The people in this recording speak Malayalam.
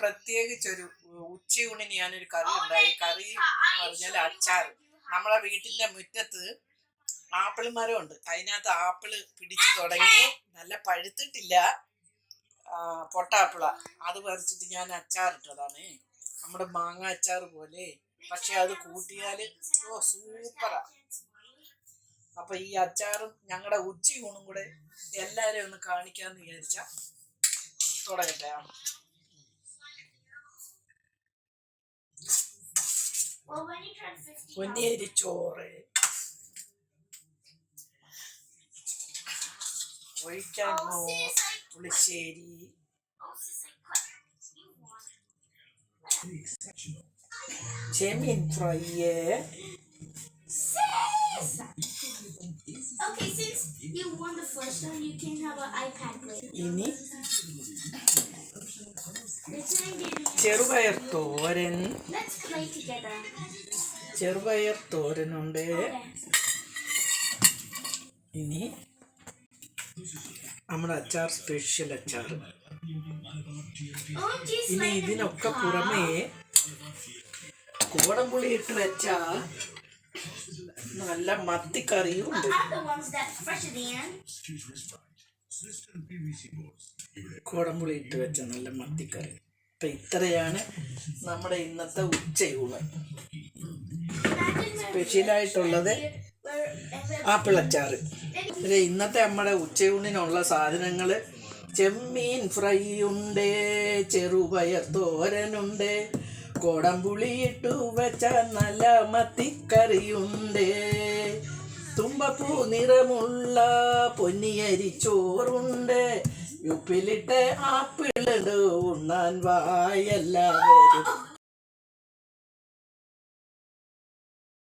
പ്രത്യേകിച്ച് ഒരു ഉച്ചയൂണിന് ഞാനൊരു കറി ഉണ്ടായി. കറി എന്ന് പറഞ്ഞാൽ അച്ചാർ നമ്മളെ വീട്ടിന്റെ മുറ്റത്ത് ആപ്പിൾ മരമുണ്ട്. അതിനകത്ത് ആപ്പിൾ പിടിച്ചു തുടങ്ങി നല്ല പഴുത്തിട്ടില്ല പൊട്ടാപ്പിള അത് പറിച്ചിട്ട് ഞാൻ അച്ചാറിട്ടതാണ്. നമ്മുടെ മാങ്ങ അച്ചാർ പോലെ. പക്ഷെ അത് കൂട്ടിയാൽ ഓ സൂപ്പറാ. അപ്പൊ ഈ അച്ചാറും ഞങ്ങളുടെ ഉച്ചയൂണും കൂടെ എല്ലാരെയും ഒന്ന് കാണിക്കാന്ന് വിചാരിച്ച തുടങ്ങട്ടെ. പൊന്നിയരി ചോറ് ഒഴിക്കാൻ oh, പുളിശ്ശേരി oh. Chemmeen fry! Okay, since you won the first one, you can have an iPad play. ഇനി ചെറുപയർ തോരൻ Let's play together. ചെറുപയർ തോരനുണ്ട്. ഇനി നമ്മുടെ അച്ചാർ സ്പെഷ്യൽ അച്ചാർ. Oh, ഇനി ഇതിനൊക്കെ പുറമേ കോടംപുളി ഇട്ട് വെച്ച നല്ല മത്തിക്കറിയും ഉണ്ട്. കോടംപുളി ഇട്ട് വെച്ച നല്ല മത്തിക്കറി. അപ്പൊ ഇത്രയാണ് നമ്മുടെ ഇന്നത്തെ ഉച്ചയൂണ്. സ്പെഷ്യലായിട്ടുള്ളത് ആപ്പിൾ അച്ചാറ് ഇത് ഇന്നത്തെ നമ്മുടെ ഉച്ചയൂണിനുള്ള സാധനങ്ങൾ ചെമ്മീൻ ഫ്രൈ ഉണ്ട് ചെറുപയർ തോരനുണ്ട് കോടം പുളിയിട്ട് വെച്ച നല്ല മത്തിക്കറിയുണ്ട് തുമ്പപ്പൂ നിറമുള്ള പൊന്നിയരി ചോറുണ്ട് ഉപ്പിലിട്ട് ആപ്പിളുണ്ട് ഉണ്ണാൻ വായെല്ലാവരും